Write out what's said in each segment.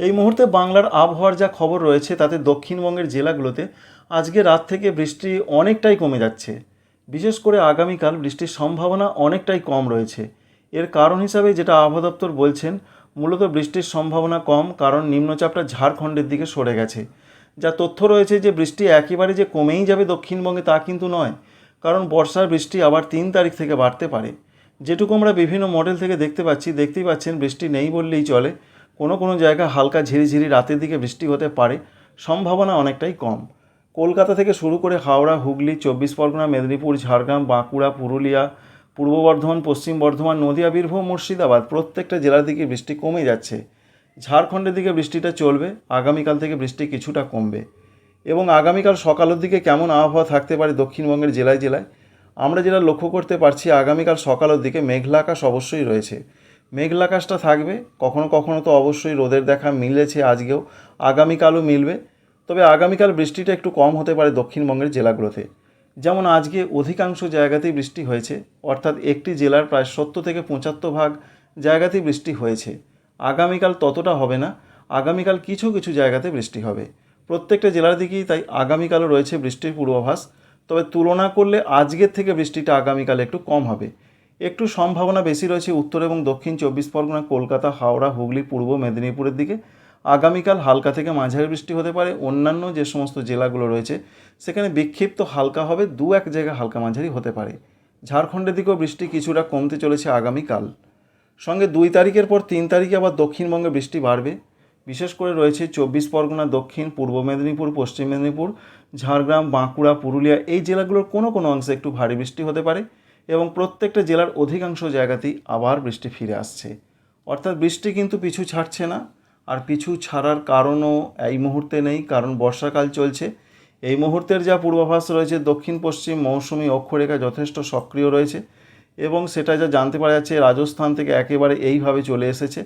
এই মুহূর্তে বাংলার আবহাওয়ার যা খবর রয়েছে, তাতে দক্ষিণবঙ্গের জেলাগুলোতে আজকে রাত থেকে বৃষ্টি অনেকটাই কমে যাচ্ছে। বিশেষ করে আগামীকাল বৃষ্টির সম্ভাবনা অনেকটাই কম রয়েছে। এর কারণ হিসাবে যেটা আবহাওয়া দপ্তর বলছেন, মূলত বৃষ্টির সম্ভাবনা কম, কারণ নিম্নচাপটা ঝাড়খণ্ডের দিকে সরে গেছে। যা তথ্য রয়েছে যে বৃষ্টি একেবারে যে কমেই যাবে দক্ষিণবঙ্গে তা কিন্তু নয়, কারণ বর্ষার বৃষ্টি আবার তিন তারিখ থেকে বাড়তে পারে। যেটুকু আমরা বিভিন্ন মডেল থেকে দেখতে পাচ্ছি, দেখতেই পাচ্ছেন বৃষ্টি নেই বললেই চলে। কোনো কোনো জায়গায় হালকা ঝিরিঝিরি রাতের দিকে বৃষ্টি হতে পারে, সম্ভাবনা অনেকটাই কম। কলকাতা থেকে শুরু করে হাওড়া, হুগলি, চব্বিশ পরগনা, মেদিনীপুর, ঝাড়গ্রাম, বাঁকুড়া, পুরুলিয়া, পূর্ব বর্ধমান, পশ্চিম বর্ধমান, নদিয়া, বীরভূম, মুর্শিদাবাদ প্রত্যেকটা জেলার দিকে বৃষ্টি কমে যাচ্ছে। ঝাড়খণ্ডের দিকে বৃষ্টিটা চলবে, আগামীকাল থেকে বৃষ্টি কিছুটা কমবে। এবং আগামীকাল সকালের দিকে কেমন আবহাওয়া থাকতে পারে দক্ষিণবঙ্গের জেলায় জেলায়, আমরা যেটা লক্ষ্য করতে পারছি, আগামীকাল সকালের দিকে মেঘলা আকাশ অবশ্যই রয়েছে। মেঘলা আকাশটা থাকবে। কখনো কখনো তো অবশ্যই রোদের দেখা মিলেছে আজকেও। আগামীকালও মিলবে। তবে আগামীকাল বৃষ্টিটা একটু কম হতে পারে দক্ষিণবঙ্গের জেলাগুলোতে। যেমন আজকে অধিকাংশ জায়গাতেই বৃষ্টি হয়েছে। অর্থাৎ একটি জেলার প্রায় সত্তর থেকে পঁচাত্তর ভাগ জায়গাতেই বৃষ্টি হয়েছে। আগামীকাল ততটা হবে না। আগামীকাল কিছু কিছু জায়গাতে বৃষ্টি হবে। প্রত্যেকটা জেলার দিকেই তাই আগামীকালও রয়েছে বৃষ্টির পূর্বাভাস। তবে তুলনা করলে আজকের থেকে বৃষ্টিটা আগামীকাল একটু কম হবে। একটু সম্ভাবনা বেশি রয়েছে উত্তর এবং দক্ষিণ চব্বিশ পরগনা, কলকাতা, হাওড়া, হুগলি, পূর্ব মেদিনীপুরের দিকে। আগামীকাল হালকা থেকে মাঝারি বৃষ্টি হতে পারে। অন্যান্য যে সমস্ত জেলাগুলো রয়েছে, সেখানে বিক্ষিপ্ত হালকা হবে, দু এক জায়গায় হালকা মাঝারি হতে পারে। ঝাড়খণ্ডের দিকেও বৃষ্টি কিছুটা কমতে চলেছে আগামীকাল। সঙ্গে দুই তারিখের পর তিন তারিখে আবার দক্ষিণবঙ্গে বৃষ্টি বাড়বে। বিশেষ করে রয়েছে চব্বিশ পরগনা, দক্ষিণ, পূর্ব মেদিনীপুর, পশ্চিম মেদিনীপুর, ঝাড়গ্রাম, বাঁকুড়া, পুরুলিয়া, এই জেলাগুলোর কোনো কোনো অংশে একটু ভারী বৃষ্টি হতে পারে। এবং প্রত্যেকটা জেলার অধিকাংশ জায়গাতেই আবার বৃষ্টি ফিরে আসছে। অর্থাৎ বৃষ্টি কিন্তু পিছু ছাড়ছে না। আর পিছু ছাড়ার কারণও এই মুহূর্তে নেই, কারণ বর্ষাকাল চলছে। এই মুহূর্তের যা পূর্বাভাস রয়েছে, দক্ষিণ, পশ্চিম, মৌসুমি অক্ষরেখা যথেষ্ট সক্রিয় রয়েছে এবং সেটা যা জানতে পারা যাচ্ছে, রাজস্থান থেকে একেবারে এইভাবে চলে এসেছে,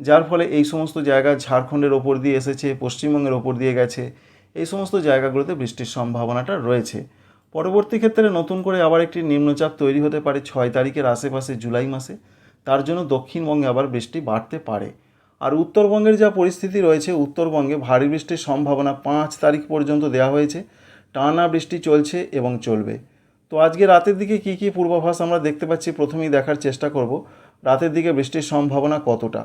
যার ফলে এই সমস্ত জায়গা ঝাড়খণ্ডের ওপর দিয়ে এসেছে, পশ্চিমবঙ্গের ওপর দিয়ে গেছে। এই সমস্ত জায়গাগুলোতে বৃষ্টির সম্ভাবনাটা রয়েছে। পরবর্তী ক্ষেত্রে নতুন করে আবার একটি নিম্নচাপ তৈরি হতে পারে ছয় তারিখের আশেপাশে জুলাই মাসে। তার জন্য দক্ষিণবঙ্গে আবার বৃষ্টি বাড়তে পারে। আর উত্তরবঙ্গের যা পরিস্থিতি রয়েছে, উত্তরবঙ্গে ভারী বৃষ্টির সম্ভাবনা পাঁচ তারিখ পর্যন্ত দেওয়া হয়েছে। টানা বৃষ্টি চলছে এবং চলবে। তো আজকে রাতের দিকে কী কী পূর্বাভাস আমরা দেখতে পাচ্ছি, প্রথমেই দেখার চেষ্টা করব রাতের দিকে বৃষ্টির সম্ভাবনা কতটা।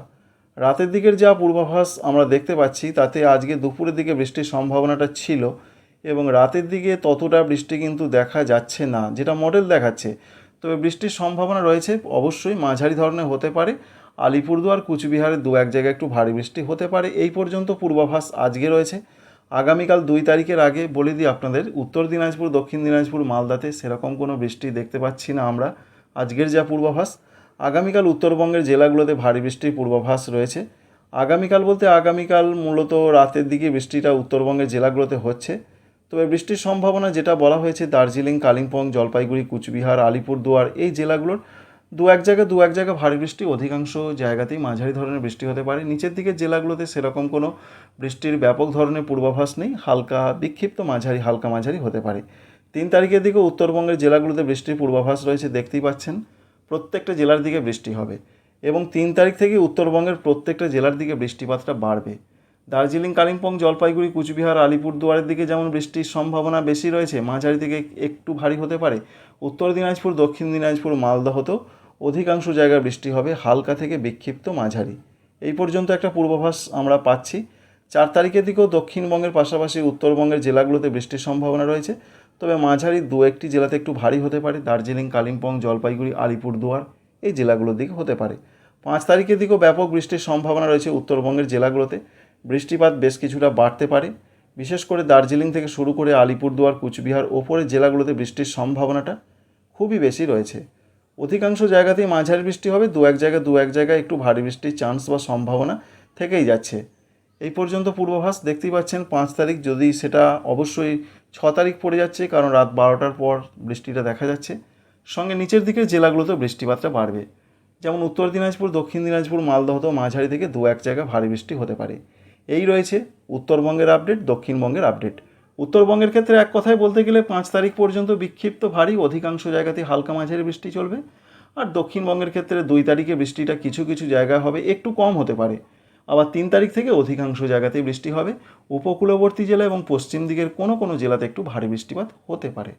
রাতের দিকের যা পূর্বাভাস আমরা দেখতে পাচ্ছি, তাতে আজকে দুপুরের দিকে বৃষ্টির সম্ভাবনাটা ছিল এবং রাতের দিকে ততটা বৃষ্টি কিন্তু দেখা যাচ্ছে না, যেটা মডেল দেখাচ্ছে। তবে বৃষ্টির সম্ভাবনা রয়েছে, অবশ্যই মাঝারি ধরনের হতে পারে। আলিপুরদুয়ার কুচবিহারের দু এক জায়গায় একটু ভারী বৃষ্টি হতে পারে। এই পর্যন্ত পূর্বাভাস আজকে রয়েছে। আগামীকাল দুই তারিখের আগে বলে দিই আপনাদের, উত্তর দিনাজপুর, দক্ষিণ দিনাজপুর, মালদাতে সেরকম কোনো বৃষ্টি দেখতে পাচ্ছি না আমরা। আজকের যা পূর্বাভাস, আগামীকাল উত্তরবঙ্গের জেলাগুলোতে ভারী বৃষ্টির পূর্বাভাস রয়েছে। আগামীকাল বলতে আগামীকাল মূলত রাতের দিকে বৃষ্টিটা উত্তরবঙ্গের জেলাগুলোতে হচ্ছে। তবে বৃষ্টির সম্ভাবনা যেটা বলা হয়েছে, দার্জিলিং, কালিম্পং, জলপাইগুড়ি, কুচবিহার, আলিপুরদুয়ার, এই জেলাগুলোর দু এক জায়গায় দু এক জায়গায় ভারী বৃষ্টি, অধিকাংশ জায়গাতেই মাঝারি ধরনের বৃষ্টি হতে পারে। নিচের দিকের জেলাগুলোতে সেরকম কোনো বৃষ্টির ব্যাপক ধরনের পূর্বাভাস নেই, হালকা বিক্ষিপ্ত মাঝারি, হালকা মাঝারি হতে পারে। তিন তারিখের দিকে উত্তরবঙ্গের জেলাগুলোতে বৃষ্টির পূর্বাভাস রয়েছে, দেখতেই পাচ্ছেন, প্রত্যেকটা জেলার দিকে বৃষ্টি হবে এবং তিন তারিখ থেকে উত্তরবঙ্গের প্রত্যেকটা জেলার দিকে বৃষ্টিপাতটা বাড়বে। দার্জিলিং, কালিম্পং, জলপাইগুড়ি, কুচবিহার আলিপুরদুয়ারের দিকে যেমন বৃষ্টির সম্ভাবনা বেশি রয়েছে, মাঝারি দিকে একটু ভারী হতে পারে। উত্তর দিনাজপুর, দক্ষিণ দিনাজপুর মালদহতেও অধিকাংশ জায়গায় বৃষ্টি হবে, হালকা থেকে বিক্ষিপ্ত মাঝারি। এই পর্যন্ত একটা পূর্বাভাস আমরা পাচ্ছি। চার তারিখের দিকেও দক্ষিণবঙ্গের পাশাপাশি উত্তরবঙ্গের জেলাগুলোতে বৃষ্টির সম্ভাবনা রয়েছে। তবে মাঝারি দু একটি জেলাতে একটু ভারী হতে পারে, দার্জিলিং, কালিম্পং, জলপাইগুড়ি আলিপুরদুয়ার এই জেলাগুলোর দিকে হতে পারে। পাঁচ তারিখের দিকেও ব্যাপক বৃষ্টির সম্ভাবনা রয়েছে উত্তরবঙ্গের জেলাগুলোতে। বৃষ্টিপাত বেশ কিছুটা বাড়তে পারে। বিশেষ করে দার্জিলিং থেকে শুরু করে আলিপুরদুয়ার, কুচবিহার ওপরের জেলাগুলোতে বৃষ্টির সম্ভাবনাটা খুবই বেশি রয়েছে। অধিকাংশ জায়গাতেই মাঝারি বৃষ্টি হবে, দু এক জায়গায়, দু এক জায়গায় একটু ভারী বৃষ্টির চান্স বা সম্ভাবনা থেকেই যাচ্ছে। এই পর্যন্ত পূর্বাভাস দেখতেই পাচ্ছেন পাঁচ তারিখ, যদি সেটা অবশ্যই ছ তারিখ পড়ে যাচ্ছে, কারণ রাত বারোটার পর বৃষ্টিটা দেখা যাচ্ছে। সঙ্গে নিচের দিকের জেলাগুলোতেও বৃষ্টিপাতটা বাড়বে। যেমন উত্তর দিনাজপুর, দক্ষিণ দিনাজপুর মালদহতেও মাঝারি থেকে দু এক জায়গায় ভারী বৃষ্টি হতে পারে। এই রয়েছে উত্তরবঙ্গের আপডেট, দক্ষিণবঙ্গের আপডেট। উত্তরবঙ্গের ক্ষেত্রে এক কথায় বলতে গেলে পাঁচ তারিখ পর্যন্ত বিক্ষিপ্ত ভারী, অধিকাংশ জায়গাতে হালকা মাঝারি বৃষ্টি চলবে। আর দক্ষিণবঙ্গের ক্ষেত্রে দুই তারিখে বৃষ্টিটা কিছু কিছু জায়গায় হবে, একটু কম হতে পারে। আবার তিন তারিখ থেকে অধিকাংশ জায়গাতেই বৃষ্টি হবে। উপকূলবর্তী জেলা এবং পশ্চিম দিকের কোনো কোনো জেলাতে একটু ভারী বৃষ্টিপাত হতে পারে।